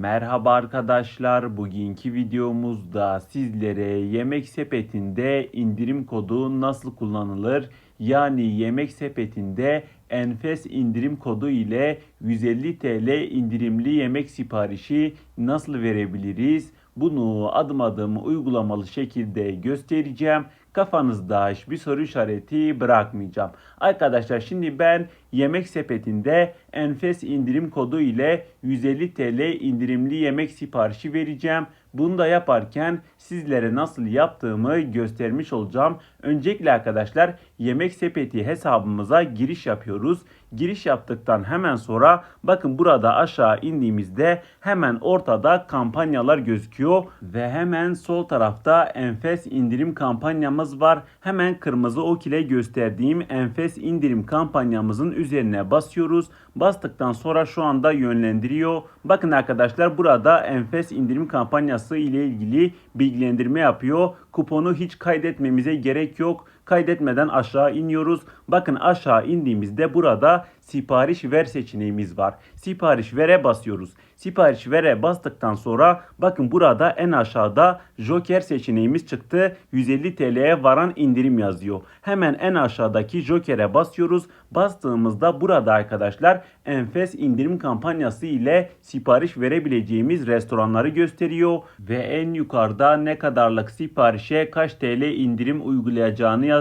Merhaba arkadaşlar. Bugünkü videomuzda sizlere Yemek Sepeti'nde indirim kodu nasıl kullanılır? Yani Yemek Sepeti'nde enfes indirim kodu ile 150 TL indirimli yemek siparişi nasıl verebiliriz? Bunu adım adım uygulamalı şekilde göstereceğim. Kafanızda hiçbir soru işareti bırakmayacağım. Arkadaşlar şimdi ben yemek sepetinde enfes indirim kodu ile 150 TL indirimli yemek siparişi vereceğim. Bunu da yaparken sizlere nasıl yaptığımı göstermiş olacağım. Öncelikle arkadaşlar yemek sepeti hesabımıza giriş yapıyoruz. Giriş yaptıktan hemen sonra bakın burada aşağı indiğimizde hemen ortada kampanyalar gözüküyor ve hemen sol tarafta enfes indirim kampanyamız var. Hemen kırmızı ok ile gösterdiğim enfes indirim kampanyamızın üzerine basıyoruz. Bastıktan sonra şu anda yönlendiriyor. Bakın arkadaşlar burada enfes indirim kampanyası ile ilgili bilgilendirme yapıyor. Kuponu hiç kaydetmemize gerek yok. Kaydetmeden aşağı iniyoruz. Bakın aşağı indiğimizde burada sipariş ver seçeneğimiz var. Sipariş vere basıyoruz. Sipariş vere bastıktan sonra bakın burada en aşağıda Joker seçeneğimiz çıktı. 150 TL'ye varan indirim yazıyor. Hemen en aşağıdaki Joker'e basıyoruz. Bastığımızda burada arkadaşlar enfes indirim kampanyası ile sipariş verebileceğimiz restoranları gösteriyor ve en yukarıda ne kadarlık siparişe kaç TL indirim uygulayacağını yazıyor.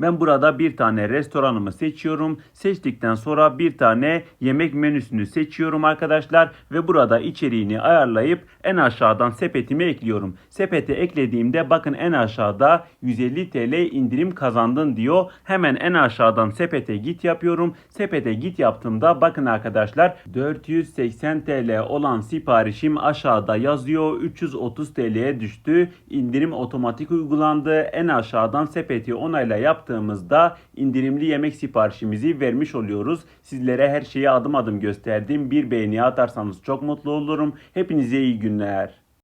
Ben burada bir tane restoranımı seçiyorum. Seçtikten sonra bir tane yemek menüsünü seçiyorum arkadaşlar ve burada içeriğini ayarlayıp en aşağıdan sepetime ekliyorum. Sepete eklediğimde bakın en aşağıda 150 TL indirim kazandın diyor. Hemen en aşağıdan sepete git yapıyorum. Sepete git yaptığımda bakın arkadaşlar 480 TL olan siparişim aşağıda yazıyor. 330 TL'ye düştü. İndirim otomatik uygulandı. En aşağıdan sepeti onayla yaptığımızda indirimli yemek siparişimizi vermiş oluyoruz. Sizlere her şeyi adım adım gösterdim. Bir beğeni atarsanız çok mutlu olurum. Hepinize iyi günler.